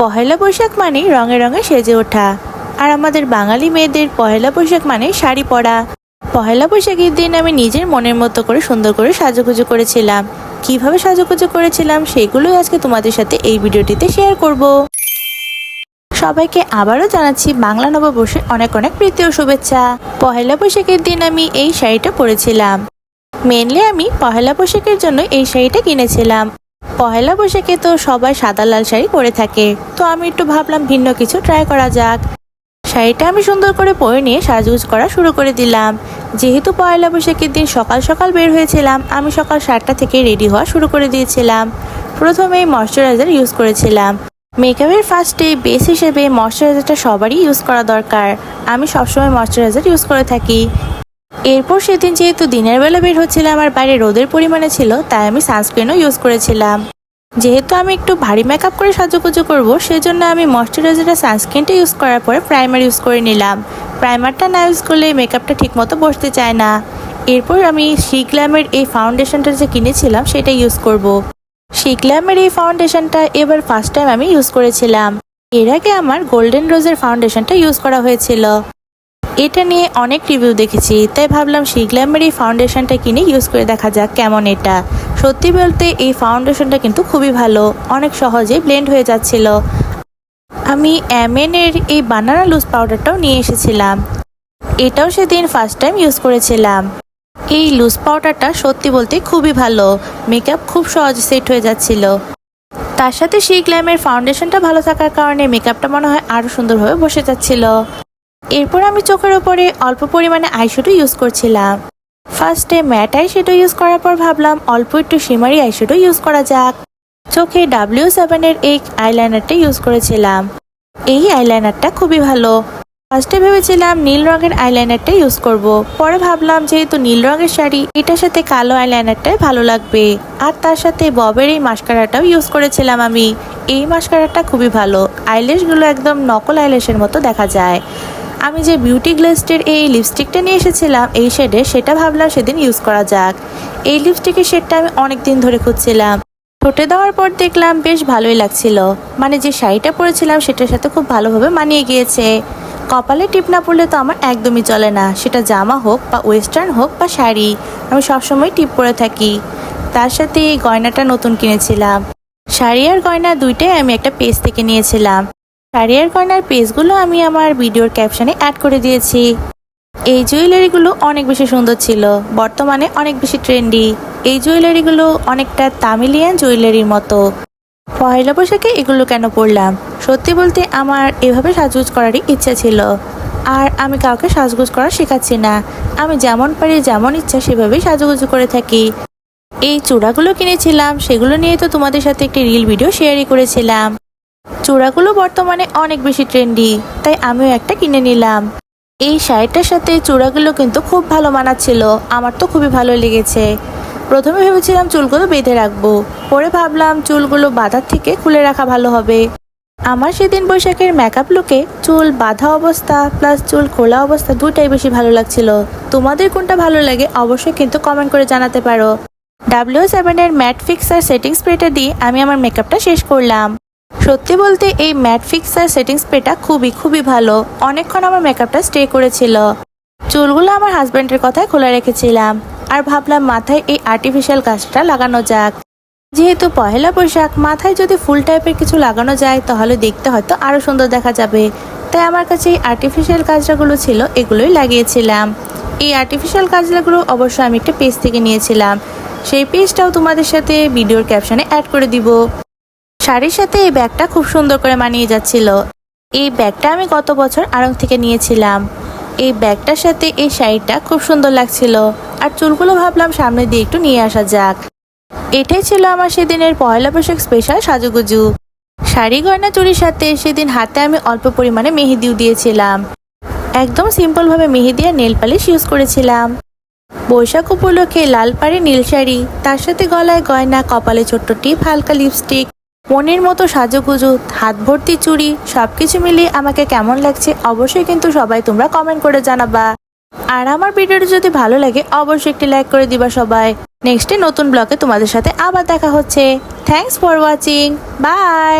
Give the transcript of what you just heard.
পহেলা বৈশাখ মানে রঙে রঙে সেজে ওঠা। আর আমাদের বাঙালি মেয়েদের পহেলা বৈশাখ মানে শাড়ি পরা। পহেলা বৈশাখের দিন আমি নিজের মনের মতো করে সুন্দর করে সাজুগুজু করেছিলাম। কীভাবে সাজুগুজু করেছিলাম সেগুলোই আজকে তোমাদের সাথে এই ভিডিওটিতে শেয়ার করব। সবাইকে আবারও জানাচ্ছি বাংলা নববর্ষের অনেক অনেক প্রীতি ও শুভেচ্ছা। পহেলা বৈশাখের দিন আমি এই শাড়িটা পরেছিলাম। মেনলি আমি পহেলা বৈশাখের জন্য এই শাড়িটা কিনেছিলাম। পহেলা বৈশাখে তো সবাই সাদা লাল শাড়ি পরে থাকে। তো আমি একটু ভাবলাম ভিন্ন কিছু ট্রাই করা যাক। শাড়িটা আমি সুন্দর করে পরে নিয়ে সাজগুজ করা শুরু করে দিলাম। যেহেতু পয়লা বৈশাখের দিন সকাল সকাল বের হয়েছিলাম, আমি সকাল সাতটা থেকে রেডি হওয়া শুরু করে দিয়েছিলাম। প্রথমেই ময়শ্চারাইজার ইউজ করেছিলাম। মেকআপের ফার্স্টে বেস হিসেবে ময়শ্চারাইজারটা সবারই ইউজ করা দরকার। আমি সবসময় ময়শ্চারাইজার ইউজ করে থাকি। এরপর সেদিন যেহেতু দিনের বেলা বের হচ্ছিলাম আর বাইরে রোদের পরিমাণে ছিল, তাই আমি সানস্ক্রিনও ইউজ করেছিলাম। যেহেতু আমি একটু ভারী মেকআপ করে সাজুগুজু করব, সেজন্য আমি ময়শ্চারাইজার সানস্ক্রিনটা ইউজ করার পরে প্রাইমার ইউজ করে নিলাম। প্রাইমারটা না ইউজ করলে মেকআপটা ঠিকমতো বসতে চায় না। এরপর আমি শিগ্ল্যামের এই ফাউন্ডেশনটা যে কিনেছিলাম, সেটা ইউজ করব। শিগ্ল্যামের এই ফাউন্ডেশনটা এবার ফার্স্ট টাইম আমি ইউজ করেছিলাম। এর আগে আমার গোল্ডেন রোজের ফাউন্ডেশনটা ইউজ করা হয়েছিল। এটা নিয়ে অনেক রিভিউ দেখেছি, তাই ভাবলাম শিগ্ল্যামের এই ফাউন্ডেশনটা কিনে ইউজ করে দেখা যাক কেমন এটা। সত্যি বলতে এই ফাউন্ডেশনটা কিন্তু খুবই ভালো, অনেক সহজে ব্লেন্ড হয়ে যাচ্ছিল। আমি এর এই বানানা লুজ পাউডারটাও নিয়ে এসেছিলাম। এটাও সেদিন ফার্স্ট টাইম ইউজ করেছিলাম। এই লুজ পাউডারটা সত্যি বলতে খুবই ভালো মেকআপ খুব সহজে সেট হয়ে যাচ্ছিল। তার সাথে সেই গ্ল্যামের ফাউন্ডেশনটা ভালো থাকার কারণে মেকআপটা মনে হয় আরও সুন্দরভাবে বসে যাচ্ছিল। এরপর আমি চোখের ওপরে অল্প পরিমাণে আইশ্যাডো ইউজ করছিলাম। ফার্স্টে ম্যাট আইশ্যাডো ইউজ করার পর ভাবলাম অল্প একটু শিমারি আইশ্যাডো ইউজ করা যাক। চোখে ডাব্লিউ সেভেনের এই আইলাইনারটা ইউজ করেছিলাম। এই আইলাইনারটা খুবই ভালো। ফার্স্টে ভেবেছিলাম নীল রঙের আইলাইনারটা ইউজ করব। পরে ভাবলাম যেহেতু নীল রঙের শাড়ি, এটার সাথে কালো আইলাইনারটাই ভালো লাগবে। আর তার সাথে ববের এই মাস্কারাটাও ইউজ করেছিলাম আমি। এই মাস্কারাটা খুবই ভালো। আইল্যাশগুলো একদম নকল আইলেশের মতো দেখা যায়। আমি যে বিউটি গ্লেস্টের এই লিপস্টিকটা নিয়ে এসেছিলাম, এই শেডে সেটা ভাবলাম সেদিন ইউজ করা যাক। এই লিপস্টিকের শেডটা আমি অনেক দিন ধরে খুঁজছিলাম। ঠোঁটে দেওয়ার পর দেখলাম বেশ ভালোই লাগছিল। মানে যে শাড়িটা পরেছিলাম সেটার সাথে খুব ভালোভাবে মানিয়ে গিয়েছে। কপালে টিপ না পরলে তো আমার একদমই চলে না। সেটা জামা হোক বা ওয়েস্টার্ন হোক বা শাড়ি, আমি সবসময় টিপ পরে থাকি। তার সাথে এই গয়নাটা নতুন কিনেছিলাম। শাড়ি আর গয়না দুইটাই আমি একটা পেজ থেকে নিয়েছিলাম। আর গয়নার পেজগুলো আমি আমার ভিডিওর ক্যাপশনে অ্যাড করে দিয়েছি। এই জুয়েলারিগুলো অনেক বেশি সুন্দর ছিল। বর্তমানে অনেক বেশি ট্রেন্ডি এই জুয়েলারিগুলো অনেকটা তামিলিয়ান জুয়েলারির মতো। পয়লা বৈশাখে এগুলো কেন পরলাম? সত্যি বলতে আমার এভাবে সাজগুজ করারই ইচ্ছা ছিল। আর আমি কাউকে সাজগুজ করা শেখাচ্ছি না। আমি যেমন পারি যেমন ইচ্ছা সেভাবেই সাজুগুজু করে থাকি। এই চূড়াগুলো কিনেছিলাম, সেগুলো নিয়ে তো তোমাদের সাথে একটি রিল ভিডিও শেয়ারই করেছিলাম। চূড়াগুলো বর্তমানে অনেক বেশি ট্রেন্ডি তাই আমিও একটা কিনে নিলাম। এই শাড়িটার সাথে চূড়াগুলো কিন্তু খুব ভালো মানাচ্ছিল, আমার তো খুবই ভালো লেগেছে। প্রথমে ভেবেছিলাম চুলগুলো বেঁধে রাখব, পরে ভাবলাম চুলগুলো বাঁধার থেকে খুলে রাখা ভালো হবে। আমার সেদিন বৈশাখের মেকআপ লুকে চুল বাঁধা অবস্থা প্লাস চুল খোলা অবস্থা দুটাই বেশি ভালো লাগছিল। তোমাদের কোনটা ভালো লাগে অবশ্যই কিন্তু কমেন্ট করে জানাতে পারো। ডাব্লিউ সেভেনের ম্যাট ফিক্সার সেটিং স্প্রেটা দিয়ে আমি আমার মেকআপটা শেষ করলাম। সত্যি বলতে এই ম্যাট ফিক্সার সেটিং স্প্রেটা খুবই খুবই ভালো। অনেকক্ষণ আমার মেকআপটা স্টে করেছিল। চুলগুলো আমার হাজব্যান্ডের কথায় খোলা রেখেছিলাম। আর ভাবলাম মাথায় এই আর্টিফিশিয়াল কাজটা লাগানো যাক। যেহেতু পহেলা বৈশাখ, মাথায় যদি ফুল টাইপের কিছু লাগানো যায়, তাহলে দেখতে হয়তো আরও সুন্দর দেখা যাবে। তাই আমার কাছে এই আর্টিফিশিয়াল কাজগুলো ছিল, এগুলোই লাগিয়েছিলাম। এই আর্টিফিশিয়াল কাজগুলো অবশ্য আমি একটা পেজ থেকে নিয়েছিলাম। সেই পেজটাও তোমাদের সাথে ভিডিওর ক্যাপশনে অ্যাড করে দিব। শাড়ির সাথে এই ব্যাগটা খুব সুন্দর করে মানিয়ে যাচ্ছিল। এই ব্যাগটা আমি গত বছর আড়ং থেকে নিয়েছিলাম। এই ব্যাগটার সাথে এই শাড়িটা খুব সুন্দর লাগছিল। আর চুলগুলো ভাবলাম সামনে দিয়ে একটু নিয়ে আসা যাক। এটাই ছিল আমার সেদিনের পয়লা বৈশাখ স্পেশাল সাজুগুজু। শাড়ি গয়না চুরির সাথে সেদিন হাতে আমি অল্প পরিমাণে মেহেদিও দিয়েছিলাম। একদম সিম্পলভাবে মেহেদি আর নেল পালিশ ইউজ করেছিলাম। বৈশাখ উপলক্ষে লাল পাড়ে নীল শাড়ি, তার সাথে গলায় গয়না, কপালে ছোট্ট টিপ, হালকা লিপস্টিক মনের মতো সাজুগুজু হাত ভর্তি চুড়ি, সবকিছু মিলিয়ে আমাকে কেমন লাগছে অবশ্যই কিন্তু সবাই তোমরা কমেন্ট করে জানাবা। আর আমার ভিডিওটি যদি ভালো লাগে, অবশ্যই একটি লাইক করে দিবা সবাই। নেক্সটে নতুন ব্লগে তোমাদের সাথে আবার দেখা হচ্ছে। Thanks for watching by